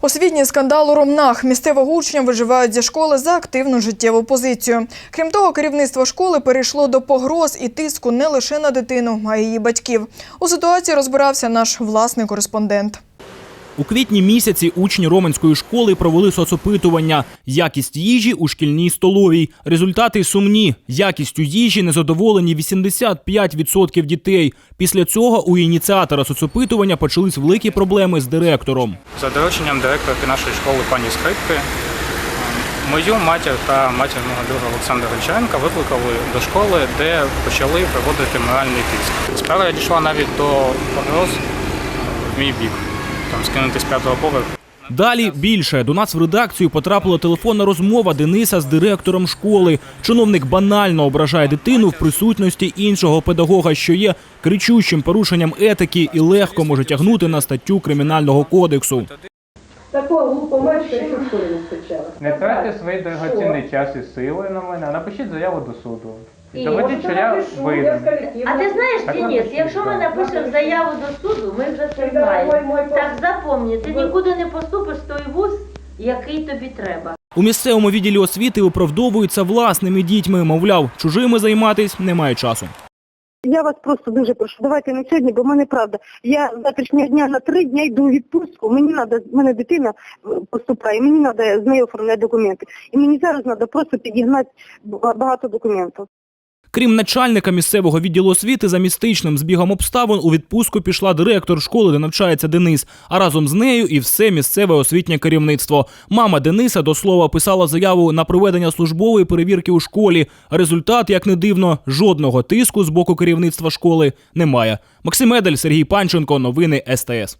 Освітній скандал у Ромнах. Місцевого учня виживають зі школи за активну життєву позицію. Крім того, керівництво школи перейшло до погроз і тиску не лише на дитину, а й її батьків. У ситуації розбирався наш власний кореспондент. У квітні місяці учні Роменської школи провели соцопитування. Якість їжі у шкільній столовій. Результати сумні. Якістю їжі незадоволені 85% дітей. Після цього у ініціатора соцопитування почались великі проблеми з директором. За дорученням директорки нашої школи пані Скрипки, ем, мою матір та матір мого друга Олександра Гончаренка викликали до школи, де почали проводити моральний тиск. Справа дійшла навіть до погроз е, в мій бік, там скинути з п'ятого поверху. Далі більше до нас в редакцію потрапила телефонна розмова Дениса з директором школи. Чиновник банально ображає дитину в присутності іншого педагога, що є кричущим порушенням етики і легко може тягнути на статтю кримінального кодексу. Такого глупого що не зустрічала. Не тратьте свій дорогоцінний час і сили на мене, напишіть заяву до суду. І може, напишу, я з. А ти знаєш, Так Денис, напишіть, якщо ми да. напишемо заяву до суду, ми вже це знаємо. Так запомні, ти нікуди не поступиш в той вуз, який тобі треба. У місцевому відділі освіти виправдовуються власними дітьми. Мовляв, чужими займатись немає часу. Я вас просто дуже прошу, давайте не сьогодні, бо в мене правда. Я з завтрашнього дня на три дня йду у відпустку. Мені треба, в мене дитина е, поступає, мені треба з нею оформляти документи. І мені зараз треба просто підігнати ба- багато документів. Крім начальника місцевого відділу освіти, за містичним збігом обставин у відпустку пішла директор школи, де навчається Денис, а разом з нею і все місцеве освітнє керівництво. Мама Дениса до слова писала заяву на проведення службової перевірки у школі. Результат, як не дивно, жодного тиску з боку керівництва школи немає. Максим Едель, Сергій Панченко, новини СТС.